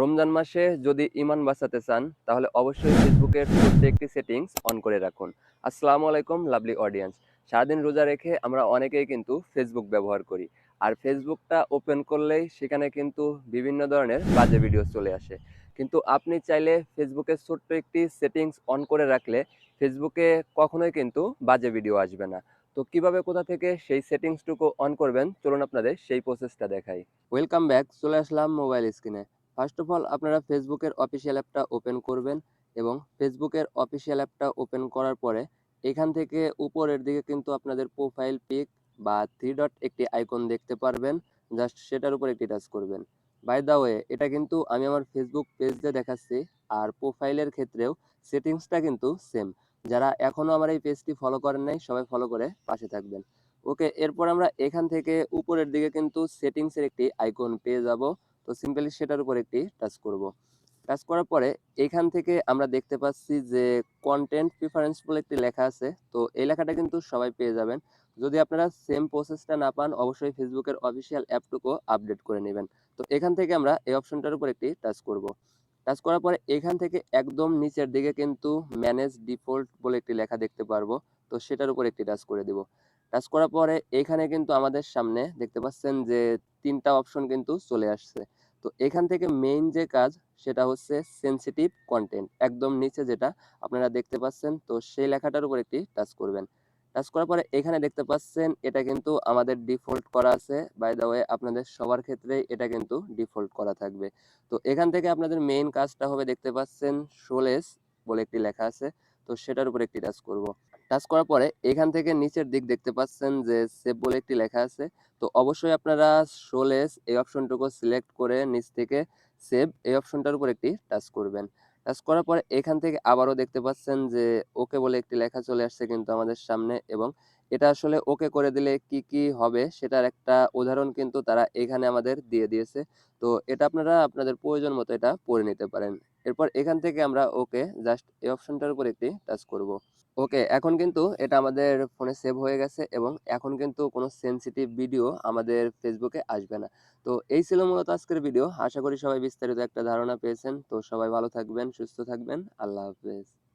রমজান মাসে যদি ইমান বাঁচাতে চান, তাহলে অবশ্যই ফেসবুকের একটি সেটিংস অন করে রাখুন। আসসালামু আলাইকুম লাভলি অডিয়েন্স সারাদিন রোজা রেখে আমরা অনেকেই কিন্তু ফেসবুক ব্যবহার করি। আর ফেসবুকটা ওপেন করলেই সেখানে কিন্তু বিভিন্ন ধরনের বাজে ভিডিও চলে আসে। কিন্তু আপনি চাইলে ফেসবুকের ছোট্ট একটি সেটিংস অন করে রাখলে ফেসবুকে কখনোই কিন্তু বাজে ভিডিও আসবে না। তো কীভাবে কোথা থেকে সেই সেটিংসটুকু অন করবেন? চলুন আপনাদের সেই প্রসেসটা দেখাই। ওয়েলকাম ব্যাক চলে আসলাম মোবাইল স্ক্রিনে ফার্স্ট অফ অল আপনারা ফেসবুকের অফিসিয়াল অ্যাপটা ওপেন করবেন এবং ফেসবুকের অফিসিয়াল অ্যাপটা ওপেন করার পরে এখান থেকে উপরের দিকে কিন্তু আপনাদের প্রোফাইল পিক বা থ্রি ডট একটি আইকন দেখতে পারবেন। জাস্ট সেটার উপর একটি টাচ করবেন। বাই দ্য ওয়ে এটা কিন্তু আমি আমার ফেসবুক পেজে দেখাচ্ছি আর প্রোফাইলের ক্ষেত্রেও সেটিংসটা কিন্তু সেম যারা এখনও আমার এই পেজটি ফলো করেন নাই, সবাই ফলো করে পাশে থাকবেন। ওকে এরপর আমরা এখান থেকে উপরের দিকে কিন্তু সেটিংসের একটি আইকন পেয়ে যাব। তো সিম্পলি সেটার উপর একটি টাচ করব। টাচ করার পরে এখান থেকে আমরা দেখতে পাচ্ছি যে কন্টেন্ট প্রিফারেন্স বলে একটি লেখা আছে। তো এই লেখাটা কিন্তু সবাই পেয়ে যাবেন। যদি আপনারা সেম প্রসেসটা না পান, অবশ্যই ফেসবুকের অফিসিয়াল অ্যাপটুকু আপডেট করে নেবেন। তো এখান থেকে আমরা এই অপশনটার উপর একটি টাচ করব। টাচ করার পরে এখান থেকে একদম নিচের দিকে কিন্তু ম্যানেজ ডিফল্ট বলে একটি লেখা দেখতে পারব। তো সেটার উপর একটি টাচ করে দিব। টাচ করার পরে এখানে কিন্তু আমাদের সামনে দেখতে পাচ্ছেন যে তিনটা অপশন কিন্তু চলে আসছে। তো এখান থেকে মেইন যে কাজ, সেটা হচ্ছে সেনসিটিভ কন্টেন্ট একদম নিচে যেটা আপনারা দেখতে পাচ্ছেন, তো সেই লেখাটার উপর একটি টাচ করবেন। টাচ করার পরে এখানে দেখতে পাচ্ছেন, এটা কিন্তু আমাদের ডিফল্ট করা আছে। বাই দ্য ওয়ে আপনাদের সবার ক্ষেত্রেই এটা কিন্তু ডিফল্ট করা থাকবে। তো এখান থেকে আপনাদের মেইন কাজটা হবে দেখতে পাচ্ছেন শোলেস বলে একটি লেখা আছে। তো সেটার উপর একটি টাচ করব। টাচ করার পরে এখান থেকে নিচের দিক দেখতে পাচ্ছেন যে সেভ বলে একটি লেখা আছে। তো অবশ্যই আপনারা শোলেস এই অপশনটুকু সিলেক্ট করে নিচ থেকে সেভ এই অপশনটার উপর একটি টাচ করবেন। টাচ করার পরে এখান থেকে আবারও দেখতে পাচ্ছেন যে ওকে বলে একটি লেখা চলে আসছে কিন্তু আমাদের সামনে এবং এটা আসলে ওকে করে দিলে কি কি হবে সেটার একটা উদাহরণ কিন্তু তারা এখানে আমাদের দিয়ে দিয়েছে। তো এটা আপনারা আপনাদের প্রয়োজন মতো এটা পড়ে নিতে পারেন। এরপর এখান থেকে আমরা ওকে জাস্ট এই অপশনটার উপর একটি টাচ করব। ওকে, এখন কিন্তু এটা আমাদের ফোনে সেভ হয়ে গেছে এবং এখন কিন্তু কোনো সেন্সিটিভ ভিডিও আমাদের ফেসবুকে আসবে না। তো এই ছিল মূলত আজকের ভিডিও আশা করি সবাই বিস্তারিত একটা ধারণা পেয়েছেন। তো সবাই ভালো থাকবেন, সুস্থ থাকবেন। আল্লাহ হাফেজ।